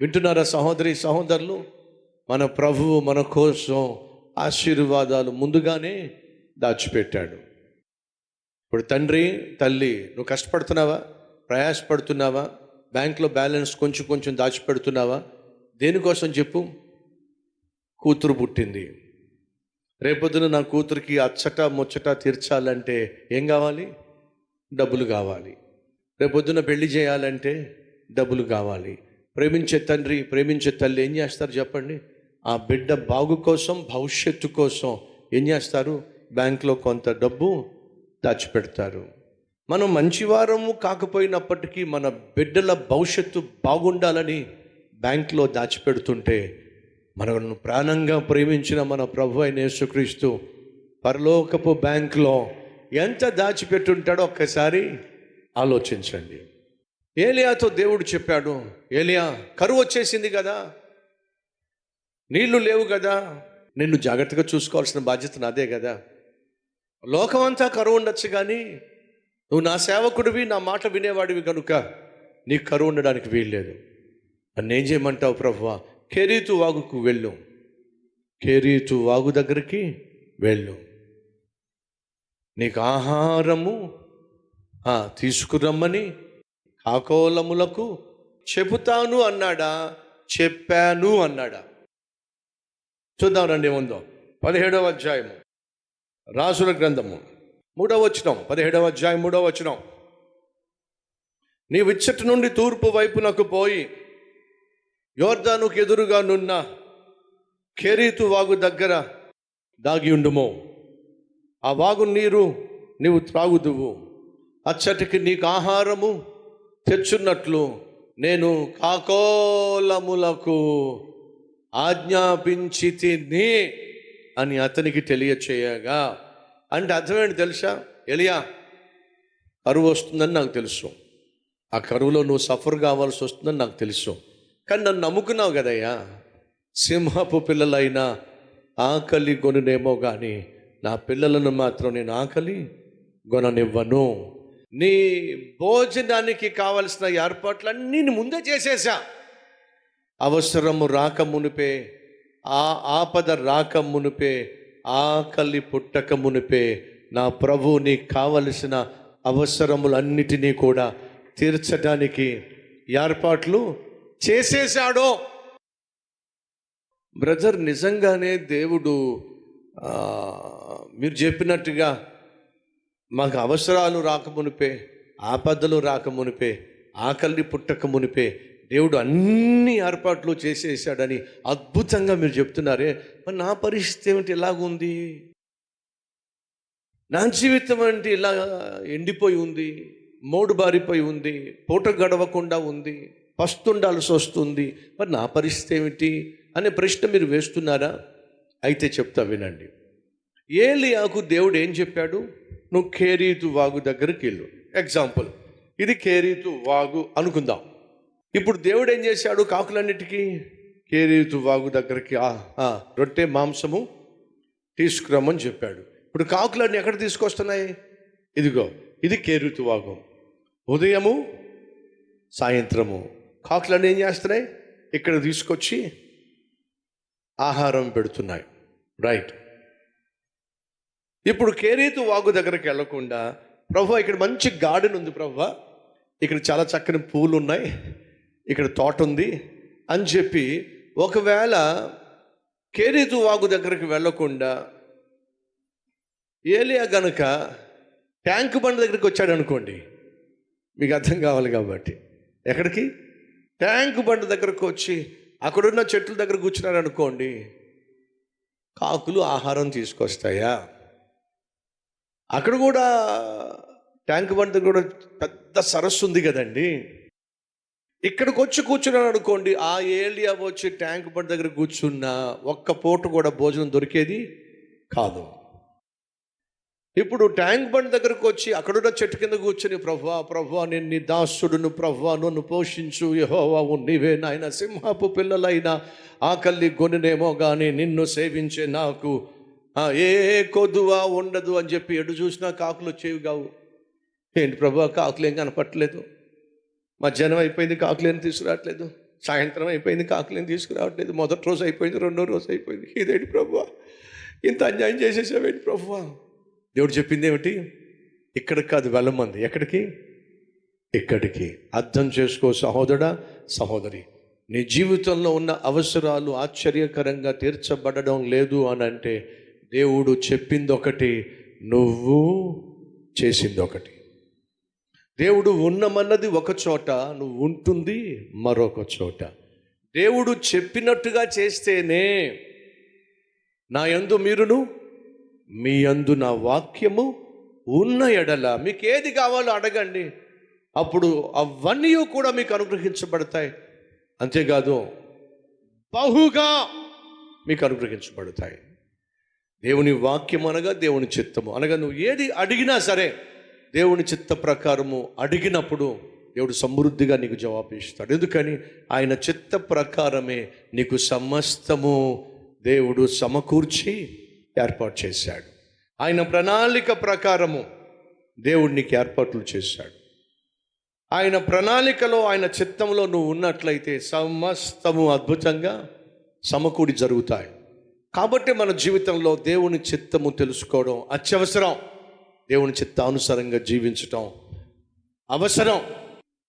వింటున్నారా సహోదరి సహోదరులు? మన ప్రభువు మన కోసం ఆశీర్వాదాలు ముందుగానే దాచిపెట్టాడు. ఇప్పుడు తండ్రి తల్లి నువ్వు కష్టపడుతున్నావా? ప్రయాసపడుతున్నావా? బ్యాంక్లో బ్యాలెన్స్ కొంచెం కొంచెం దాచిపెడుతున్నావా? దేనికోసం చెప్పు? కూతురు పుట్టింది. రేపొద్దున నా కూతురికి అచ్చట ముచ్చట తీర్చాలంటే ఏం కావాలి? డబ్బులు కావాలి. రేపొద్దున పెళ్ళి చేయాలంటే డబ్బులు కావాలి. ప్రేమించే తండ్రి ప్రేమించే తల్లి ఏం చేస్తారు చెప్పండి? ఆ బిడ్డ బాగు కోసం భవిష్యత్తు కోసం ఏం చేస్తారు? బ్యాంక్లో కొంత డబ్బు దాచిపెడతారు. మనం మంచివారము కాకపోయినప్పటికీ మన బిడ్డల భవిష్యత్తు బాగుండాలని బ్యాంక్లో దాచిపెడుతుంటే మనను ప్రాణంగా ప్రేమించిన మన ప్రభు అయిన యేసుక్రీస్తు పరలోకపు బ్యాంక్లో ఎంత దాచిపెట్టుంటాడో ఒక్కసారి ఆలోచించండి. ఏలియాతో దేవుడు చెప్పాడు ఏలియా కరువు వచ్చేసింది కదా. నీళ్ళు లేవు కదా. నిన్ను జాగ్రత్తగా చూసుకోవాల్సిన బాధ్యత నాదే కదా. లోకమంతా కరువు ఉండొచ్చు కానీ నువ్వు నా సేవకుడివి నా మాట వినేవాడివి కనుక నీకు కరువు ఉండడానికి వీల్లేదు. నన్ను ఏం చేయమంటావు ప్రభువా? కెరీతు వాగుకు వెళ్ళు. కెరీతు వాగు దగ్గరికి వెళ్ళు. నీకు ఆహారము తీసుకురమ్మని కాకోలములకు చెబుతాను అన్నాడా? చెప్పాను అన్నాడా? చూద్దాం రండి ముందు. పదిహేడవ అధ్యాయము. రాసుల గ్రంథము. మూడవ వచనం. పదిహేడవ అధ్యాయం మూడవ వచనం. నీవు ఇచ్చటి నుండి తూర్పు వైపునకు పోయి యోర్ధానుకు ఎదురుగా నున్న కెరీతు వాగు దగ్గర దాగి ఉండుము. ఆ వాగు నీరు నీవు త్రాగుదువు. అచ్చటికి నీకు ఆహారము తెచ్చున్నట్లు నేను కాకోలములకు ఆజ్ఞాపించి తిని అని అతనికి తెలియచేయగా. అంటే అర్థమేంటి తెలుసా? ఎలియా కరువు వస్తుందని నాకు తెలుసు. ఆ కరువులో నువ్వు సఫర్ కావాల్సి వస్తుందని నాకు తెలుసు. కానీ నన్ను నమ్ముకున్నావు కదయ్యా. సింహపు పిల్లలైనా ఆకలి కొనునేమో కానీ నా పిల్లలను మాత్రం నేను ఆకలి కొననివ్వను నీ భోజనానికి కావలసిన ఏర్పాట్లన్నీ నేను ముందే చేసేసా అవసరము రాక మునిపే ఆ ఆపద రాక మునిపే ఆకలి పుట్టక మునిపే నా ప్రభు నీకు కావలసిన అవసరములన్నిటినీ కూడా తీర్చడానికి ఏర్పాట్లు చేసేశాడో. బ్రదర్ నిజంగానే దేవుడు మీరు చెప్పినట్టుగా మాకు అవసరాలు రాకమునిపే ఆపదలు రాకమునిపే ఆకలి పుట్టక మునిపే దేవుడు అన్ని ఏర్పాట్లు చేసేసాడని అద్భుతంగా మీరు చెప్తున్నారే. మరి నా పరిస్థితి ఏమిటి? ఎలాగుంది నా జీవితం అంటే ఇలా ఎండిపోయి ఉంది? మోడు బారిపోయి ఉంది? పూట గడవకుండా ఉంది? పస్తుండాల్సి వస్తుంది? మరి నా పరిస్థితి ఏమిటి? అనే ప్రశ్న మీరు వేస్తున్నారా? అయితే చెప్తా వినండి. ఏలియాకు దేవుడు ఏం చెప్పాడు? నువ్వు కేరీతు వాగు దగ్గరికి వెళ్ళు. ఎగ్జాంపుల్ ఇది కేరీతు వాగు అనుకుందాం. ఇప్పుడు దేవుడు ఏం చేశాడు కాకులన్నిటికీ? కేరీతు వాగు దగ్గరికి రొట్టె మాంసము తీసుకురమ్మని చెప్పాడు. ఇప్పుడు కాకులన్నీ ఎక్కడ తీసుకొస్తున్నాయి? ఇదిగో ఇది కేరీతు వాగు. ఉదయము సాయంత్రము. కాకులన్నీ ఏం చేస్తున్నాయి? ఇక్కడ తీసుకొచ్చి ఆహారం పెడుతున్నాయి. రైట్ ఇప్పుడు కేరీతు వాగు దగ్గరికి వెళ్ళకుండా ప్రభు ఇక్కడ మంచి గార్డెన్ ఉంది ప్రభు. ఇక్కడ చాలా చక్కని పూలు ఉన్నాయి ఇక్కడ తోట ఉంది. అని చెప్పి ఒకవేళ కేరీతు వాగు దగ్గరికి వెళ్ళకుండా ఏలియా గనుక ట్యాంక్ బండ్ దగ్గరికి వచ్చాడు అనుకోండి మీకు అర్థం కావాలి కాబట్టి. ఎక్కడికి? ట్యాంక్ బండ్ దగ్గరకు వచ్చి అక్కడున్న చెట్ల దగ్గర కూర్చున్నాడు అనుకోండి కాకులు ఆహారం తీసుకొస్తాయా? అక్కడ కూడా ట్యాంక్ బండ్ దగ్గర కూడా పెద్ద సరస్సు ఉంది కదండి. ఇక్కడికి వచ్చి కూర్చున్నాను అనుకోండి ఆ ఏలియా వచ్చి ట్యాంక్ బండ్ దగ్గర కూర్చున్న ఒక్క పూట కూడా భోజనం దొరికేది కాదు. ఇప్పుడు ట్యాంక్ బండ్ దగ్గరకు వచ్చి అక్కడున్న చెట్టు కింద కూర్చుని ప్రభా ప్రభా నేను నీ దాసుడును ప్రభా నన్ను పోషించు యహోవావు నీవే నాయన సింహపు పిల్లలైన ఆకలి కొనినేమో కానీ నిన్ను సేవించే నాకు ఏ కొద్దువా ఉండదు అని చెప్పి ఎటు చూసినా కాకులు వచ్చేవి కావు. ఏంటి ప్రభు కాకులు ఏం కనపట్లేదు మధ్యాహ్నం అయిపోయింది కాకులు ఏం తీసుకురావట్లేదు. సాయంత్రం అయిపోయింది కాకులేని తీసుకురావట్లేదు. మొదటి రోజు అయిపోయింది రెండో రోజు అయిపోయింది. ఇదేంటి ప్రభు? ఇంత అన్యాయం చేసేసావేంటి ప్రభు? దేవుడు చెప్పింది ఏమిటి? ఇక్కడికి కాదు వెళ్ళమంది ఎక్కడికి? ఇక్కడికి. అర్థం చేసుకో సహోదరా సహోదరి. నీ జీవితంలో ఉన్న అవసరాలు ఆశ్చర్యకరంగా తీర్చబడడం లేదు అని అంటే దేవుడు చెప్పింది ఒకటి నువ్వు చేసింది ఒకటి దేవుడు ఉన్నమన్నది ఒక చోట నువ్వు ఉంటుంది మరొక చోట. దేవుడు చెప్పినట్టుగా చేస్తేనే నా యందు మీరును మీ యందు నా వాక్యము ఉన్న ఎడల మీకు ఏది కావాలో అడగండి. అప్పుడు అవన్నీ కూడా మీకు అనుగ్రహించబడతాయి. అంతేకాదు బహుగా మీకు అనుగ్రహించబడతాయి. దేవుని వాక్యం అనగా దేవుని చిత్తము. అనగా నువ్వు ఏది అడిగినా సరే దేవుని చిత్త ప్రకారము అడిగినప్పుడు దేవుడు సమృద్ధిగా నీకు జవాబు ఇస్తాడు ఎందుకని? ఆయన చిత్త ప్రకారమే నీకు సమస్తము దేవుడు సమకూర్చి ఏర్పాటు చేశాడు. ఆయన ప్రణాళిక ప్రకారము దేవుడు నీకు ఏర్పాట్లు చేశాడు. ఆయన ప్రణాళికలో ఆయన చిత్తంలో నువ్వు ఉన్నట్లయితే సమస్తము అద్భుతంగా సమకూడి జరుగుతాయి. కాబట్టి మన జీవితంలో దేవుని చిత్తము తెలుసుకోవడం అత్యవసరం. దేవుని చిత్తానుసారంగా జీవించటం అవసరం.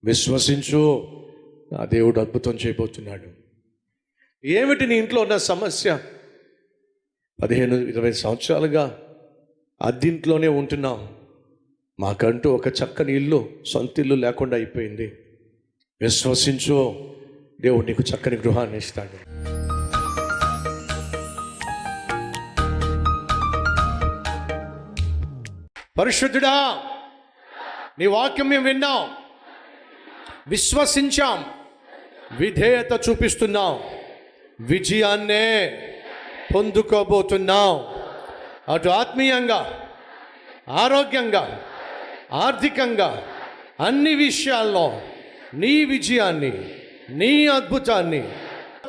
విశ్వసించు. ఆ దేవుడు అద్భుతం చేయబోతున్నాడు. ఏమిటి నీ ఇంట్లో ఉన్న సమస్య? పదిహేను ఇరవై సంవత్సరాలుగా అద్దింట్లోనే ఉంటున్నాం. మాకంటూ ఒక చక్కని ఇల్లు సొంత ఇల్లు లేకుండా అయిపోయింది. విశ్వసించు. దేవుడు నీకు చక్కని గృహాన్ని ఇస్తాడు. పరిశుద్ధుడా నీ వాక్యం మేము విన్నాం. విశ్వసించాం. విధేయత చూపిస్తున్నాం. విజయాన్నే పొందుకోబోతున్నాం. అటు ఆత్మీయంగా ఆరోగ్యంగా ఆర్థికంగా అన్ని విషయాల్లో నీ విజయాన్ని నీ అద్భుతాన్ని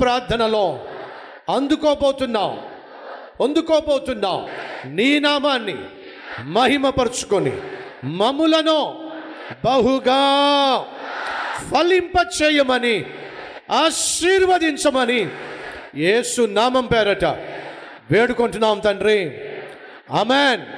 ప్రార్థనలో అందుకోబోతున్నాం. పొందుకోబోతున్నాం. నీ నామాన్ని మహిమపరుచుకొని మములను బహుగా ఫలింపచేయమని ఆశీర్వదించమని యేసు నామం పేరట వేడుకుంటున్నాం తండ్రి. అమెన్